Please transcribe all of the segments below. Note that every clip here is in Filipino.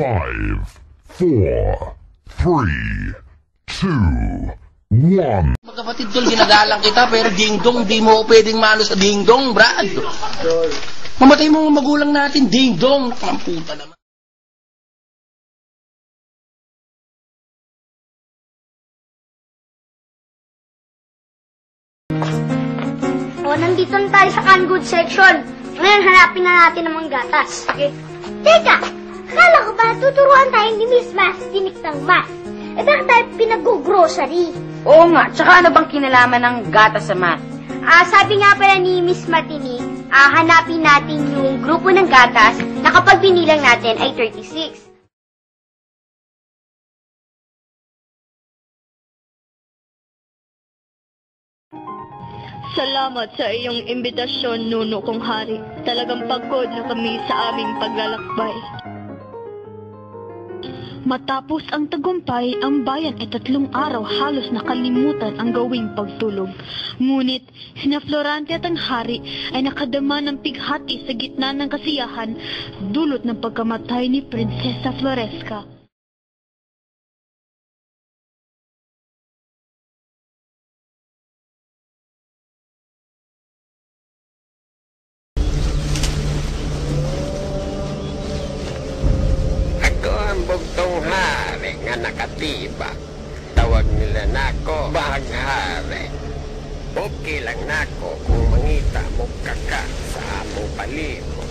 Five, four, three, two, one. Magkapatid tol, ginagalang kita, pero ding-dong, di mo pwedeng mano sa ding-dong, Brad. Mamatay mo ang magulang natin, ding-dong. Ang puta naman. O, nandito na tayo sa canned goods section. Ngayon, hanapin na natin ang mga gatas. Okay? Teka! Akala ko ba tuturuan tayo ni Miss Mas tinik ng mas? Eh, bakit tayo pinag-grocery? Oo nga, tsaka ano bang kinalaman ng gata sa math? Ah, sabi nga pala ni Miss Matini, ah, hanapin natin yung grupo ng gatas na kapag binilang natin ay 36. Salamat sa iyong imbitasyon, Nuno kong hari. Talagang pagod na kami sa aming paglalakbay. Matapos ang tagumpay, ang bayan ay tatlong araw halos nakalimutan ang gawing pagtulog. Ngunit, sina Florante at ang hari ay nakadama ng pighati sa gitna ng kasiyahan dulot ng pagkamatay ni Prinsesa Floresca. Nga nakatiba. Tawag nila nako bahaghari. Okay lang nako kung mangita mo kaka sa among palimo.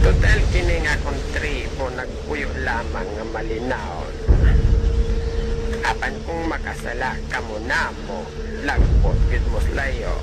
Total kini nga kong tribo nagpuyo lamang nga malinaw. Apan kung makasala ka mo na mo, lagpot gid mo layo.